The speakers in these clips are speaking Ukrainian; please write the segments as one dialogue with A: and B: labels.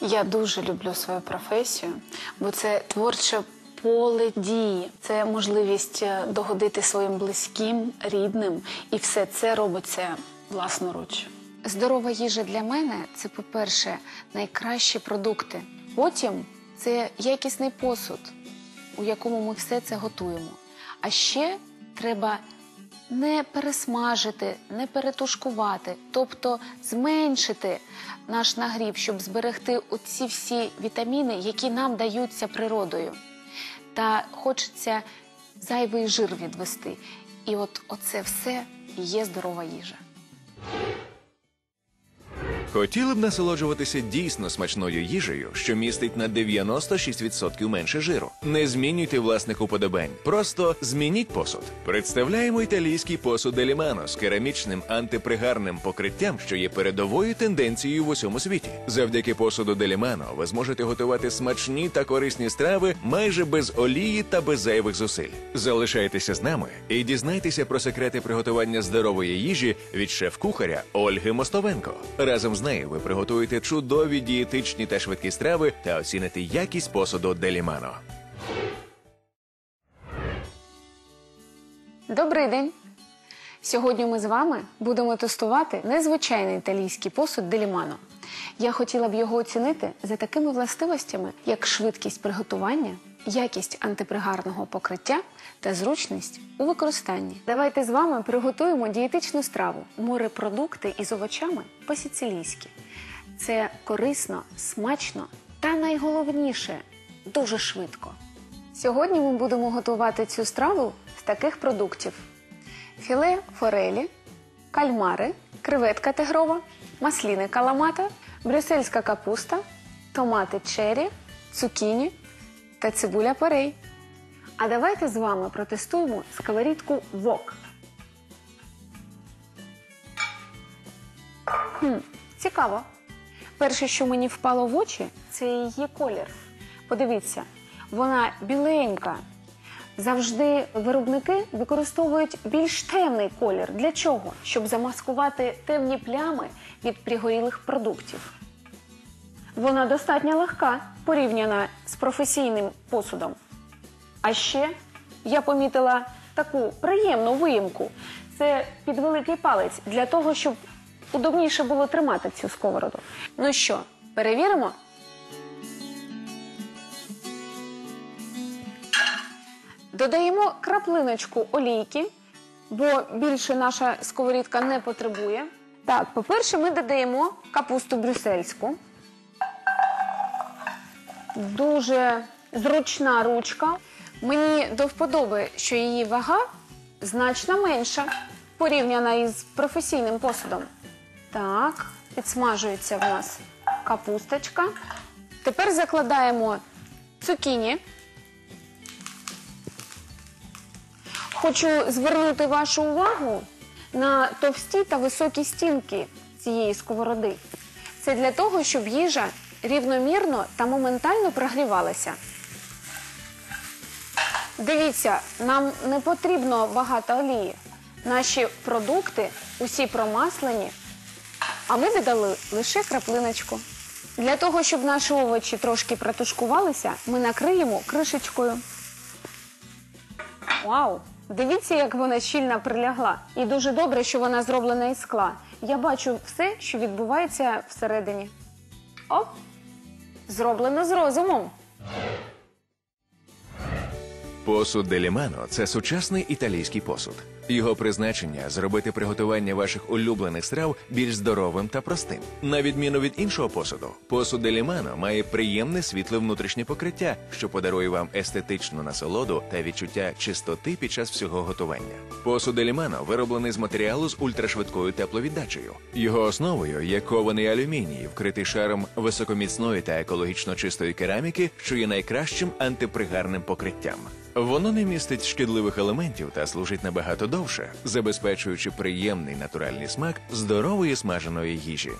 A: Я дуже люблю свою професію, бо це творче поле дії, це можливість е, догодити своїм близьким, рідним, і все це робиться власноруч.
B: Здорова їжа для мене це, по-перше, найкращі продукти. Потім це якісний посуд, у якому ми все це готуємо. А ще треба не пересмажити, не перетушкувати, тобто зменшити наш нагрів, щоб зберегти оці всі вітаміни, які нам даються природою. Та хочеться зайвий жир відвести. І от оце все є здорова їжа.
C: Хотіли б насолоджуватися дійсно смачною їжею, що містить на 96% менше жиру. Не змінюйте власних уподобань, просто змініть посуд. Представляємо італійський посуд Делімано з керамічним антипригарним покриттям, що є передовою тенденцією в усьому світі. Завдяки посуду Делімано ви зможете готувати смачні та корисні страви майже без олії та без зайвих зусиль. Залишайтеся з нами і дізнайтеся про секрети приготування здорової їжі від шеф-кухаря Ольги Мостовенко. Разом з нею ви приготуєте чудові дієтичні та швидкі страви та оціните якість посуду Делімано.
B: Добрий день! Сьогодні ми з вами будемо тестувати незвичайний італійський посуд Делімано. Я хотіла б його оцінити за такими властивостями, як швидкість приготування, якість антипригарного покриття та зручність у використанні. Давайте з вами приготуємо дієтичну страву морепродукти із овочами по-сицилійськи. Це корисно, смачно та найголовніше дуже швидко. Сьогодні ми будемо готувати цю страву з таких продуктів: філе форелі, кальмари, креветка тигрова, масліни каламата, брюссельська капуста, томати черрі, цукіні та цибуля порей. А давайте з вами протестуємо сковорідку вок. Хм, цікаво. Перше, що мені впало в очі, це її колір. Подивіться, вона біленька. Завжди виробники використовують більш темний колір. Для чого? Щоб замаскувати темні плями від пригорілих продуктів. Вона достатньо легка порівняна з професійним посудом. А ще я помітила таку приємну виїмку. Це під великий палець для того, щоб удобніше було тримати цю сковороду. Ну що, перевіримо? Додаємо краплиночку олійки, бо більше наша сковорідка не потребує. Так, по-перше, ми додаємо капусту брюссельську. Дуже зручна ручка. Мені до вподоби, що її вага значно менша, порівняна із професійним посудом. Так, підсмажується в нас капусточка. Тепер закладаємо цукіні. Хочу звернути вашу увагу на товсті та високі стінки цієї сковороди. Це для того, щоб їжа рівномірно та моментально прогрівалася. Дивіться, нам не потрібно багато олії. Наші продукти усі промаслені, а ми додали лише краплиночку. Для того, щоб наші овочі трошки протушкувалися, ми накриємо кришечкою. Вау! Дивіться, як вона щільно прилягла. І дуже добре, що вона зроблена із скла. Я бачу все, що відбувається всередині. Оп! Зроблено з розумом.
C: Посуд Делімано це сучасний італійський посуд. Його призначення зробити приготування ваших улюблених страв більш здоровим та простим. На відміну від іншого посуду, посуд Делімано має приємне світле внутрішнє покриття, що подарує вам естетичну насолоду та відчуття чистоти під час всього готування. Посуд Делімано вироблений з матеріалу з ультрашвидкою тепловіддачею. Його основою є кований алюміній, вкритий шаром високоміцної та екологічно чистої кераміки, що є найкращим антипригарним покриттям. Воно не містить шкідливих елементів та служить набагато довше, забезпечуючи приємний натуральний смак здорової смаженої їжі.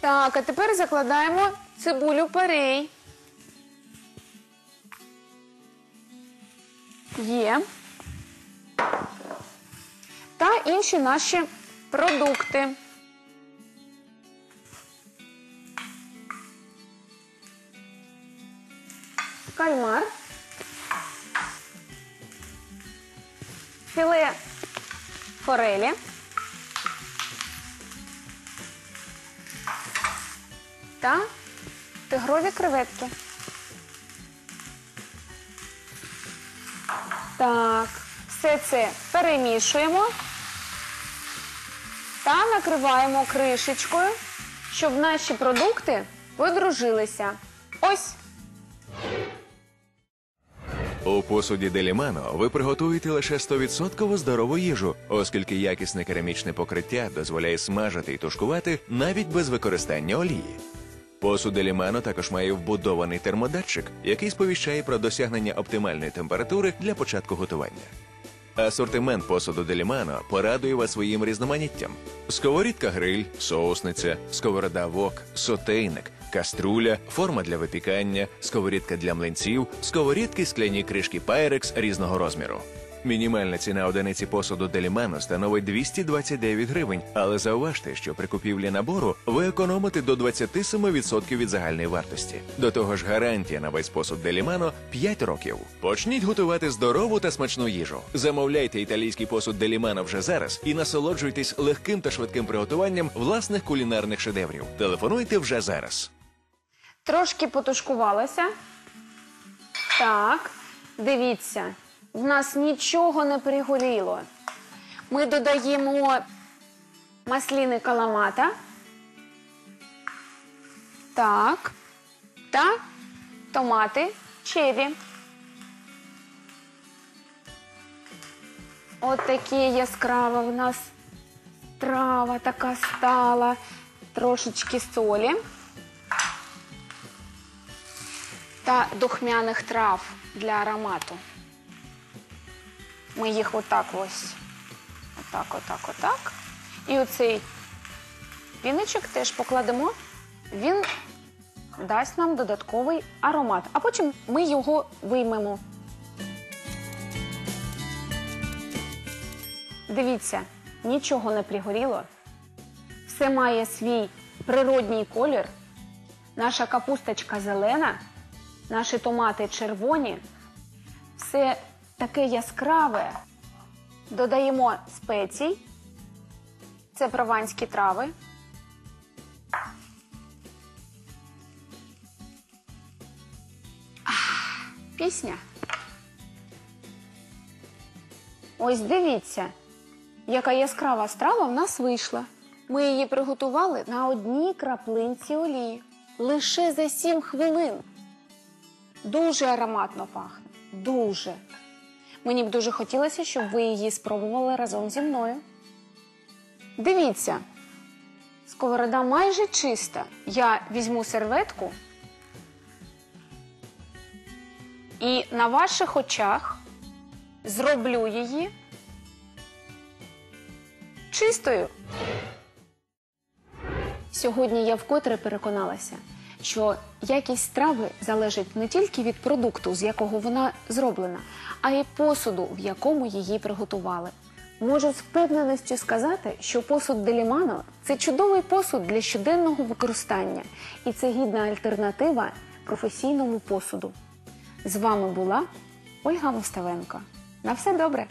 B: Так, а тепер закладаємо цибулю порей. Є. Та інші наші продукти. Кальмар, філе форелі, та тигрові креветки. Так, все це перемішуємо та накриваємо кришечкою, щоб наші продукти подружилися. Ось.
C: У посуді Делімано ви приготуєте лише 100% здорову їжу, оскільки якісне керамічне покриття дозволяє смажити і тушкувати навіть без використання олії. Посуд Делімано також має вбудований термодатчик, який сповіщає про досягнення оптимальної температури для початку готування. Асортимент посуду Делімано порадує вас своїм різноманіттям: сковорідка гриль, соусниця, сковорода вок, сотейник, каструля, форма для випікання, сковорідка для млинців, сковорідки, скляні кришки Pyrex різного розміру. Мінімальна ціна одиниці посуду Делімано становить 229 гривень, але зауважте, що при купівлі набору ви економите до 27% від загальної вартості. До того ж, гарантія на весь посуд Делімано 5 років. Почніть готувати здорову та смачну їжу. Замовляйте італійський посуд Делімано вже зараз і насолоджуйтесь легким та швидким приготуванням власних кулінарних шедеврів. Телефонуйте вже зараз.
B: Трошки потушкувалося. Так, дивіться, в нас нічого не пригоріло. Ми додаємо масліни каламата. Так. Та томати черрі. От такі яскрава в нас трава така стала. Трошечки солі та духмяних трав для аромату. Ми їх отак ось. Отак, отак, отак. І оцей віничок теж покладемо. Він дасть нам додатковий аромат. А потім ми його виймемо. Дивіться, нічого не пригоріло. Все має свій природній колір. Наша капусточка зелена, наші томати червоні. Все таке яскраве. Додаємо спецій. Це прованські трави. Пісня. Ось дивіться, яка яскрава страва в нас вийшла. Ми її приготували на одній краплинці олії. Лише за 7 хвилин. Дуже ароматно пахне. Дуже. Мені б дуже хотілося, щоб ви її спробували разом зі мною. Дивіться, сковорода майже чиста. Я візьму серветку і на ваших очах зроблю її чистою. Сьогодні я вкотре переконалася, що якість страви залежить не тільки від продукту, з якого вона зроблена, а й посуду, в якому її приготували. Можу з впевненістю сказати, що посуд Делімано це чудовий посуд для щоденного використання, і це гідна альтернатива професійному посуду. З вами була Ольга Моставенко. На все добре!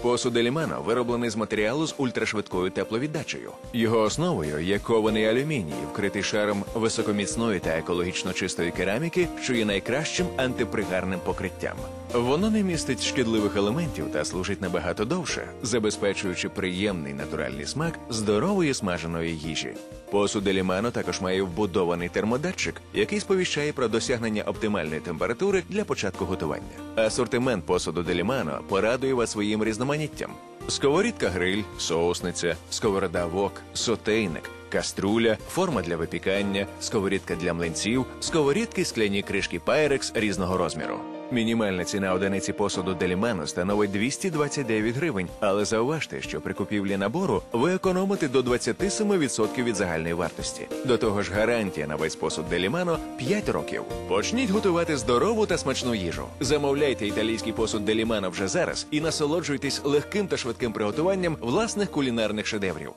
C: Посуд Елімано вироблений з матеріалу з ультрашвидкою тепловіддачею. Його основою є кований алюміній, вкритий шаром високоміцної та екологічно чистої кераміки, що є найкращим антипригарним покриттям. Воно не містить шкідливих елементів та служить набагато довше, забезпечуючи приємний натуральний смак здорової смаженої їжі. Посуд Елімано також має вбудований термодатчик, який сповіщає про досягнення оптимальної температури для початку готування. Асортимент посуду Делімано порадує вас своїм різноманіттям: сковорідка гриль, соусниця, сковорода вок, сотейник. Каструля, форма для випікання, сковорідка для млинців, сковорідки, скляні кришки Pyrex різного розміру. Мінімальна ціна одиниці посуду Делімано становить 229 гривень, але зауважте, що при купівлі набору ви економите до 27% від загальної вартості. До того ж, гарантія на весь посуд Делімано 5 років. Почніть готувати здорову та смачну їжу. Замовляйте італійський посуд Делімано вже зараз і насолоджуйтесь легким та швидким приготуванням власних кулінарних шедеврів.